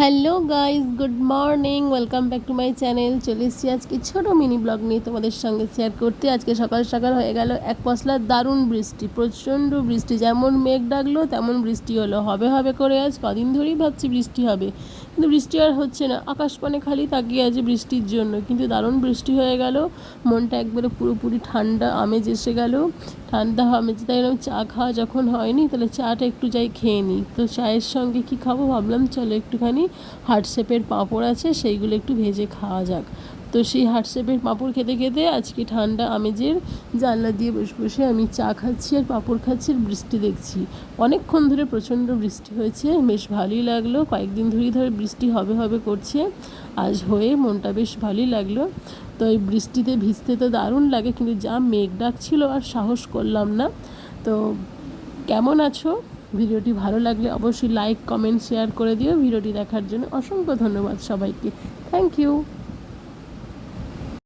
Hello guys good morning welcome back to my channel চলে এসেছি আজকে ছোটো মিনি ব্লগ নিয়ে তোমাদের সঙ্গে শেয়ার করতে। আজকে সকাল সকাল হয়ে গেল। এক পশলা দারুণ বৃষ্টি, প্রচণ্ড বৃষ্টি। যেমন মেঘ ডাকলো, তেমন বৃষ্টি হলো। হবে হবে করে আজ। কদিন ধরেই ভাবছি বৃষ্টি হবে। কিন্তু বৃষ্টি আর হচ্ছে না। আকাশপানে খালি তাকিয়ে আছে বৃষ্টির জন্য। কিন্তু দারুণ বৃষ্টি হয়ে গেল। মনটা একবারে পুরোপুরি ঠান্ডা আমেজ এসে গেল। ঠান্ডা আমেজ। তাই এরকম চা খাওয়া যখন হয়নি, তাহলে চাটা একটু যাই খেয়ে নিই। তো চায়ের সঙ্গে কি খাব ভাবলাম, চলো একটুখানি হার্ট শেপের পাঁপড় আছে, সেইগুলো একটু ভেজে খাওয়া যাক। তো সেই হার্ট শেপের পাঁপড় খেতে খেতে আজকে ঠান্ডা আমেজের জানলা দিয়ে বসে বসে আমি চা খাচ্ছি আর পাঁপড় খাচ্ছি আর বৃষ্টি দেখছি। অনেকক্ষণ ধরে প্রচণ্ড বৃষ্টি হয়েছে, বেশ ভালোই লাগল। কয়েকদিন ধরেই ধরে বৃষ্টি হবে হবে করছে, আজ হয়ে মনটা বেশ ভালোই লাগল। তো এই বৃষ্টিতে ভিজতে তো দারুণ লাগে, কিন্তু যা মেঘ ডাকছিল আর সাহস করলাম না। তো কেমন আছো? ভিডিওটি ভালো লাগলে অবশ্যই লাইক কমেন্ট শেয়ার করে দিও। ভিডিওটি দেখার জন্য অসংখ্য ধন্যবাদ সবাইকে। Thank you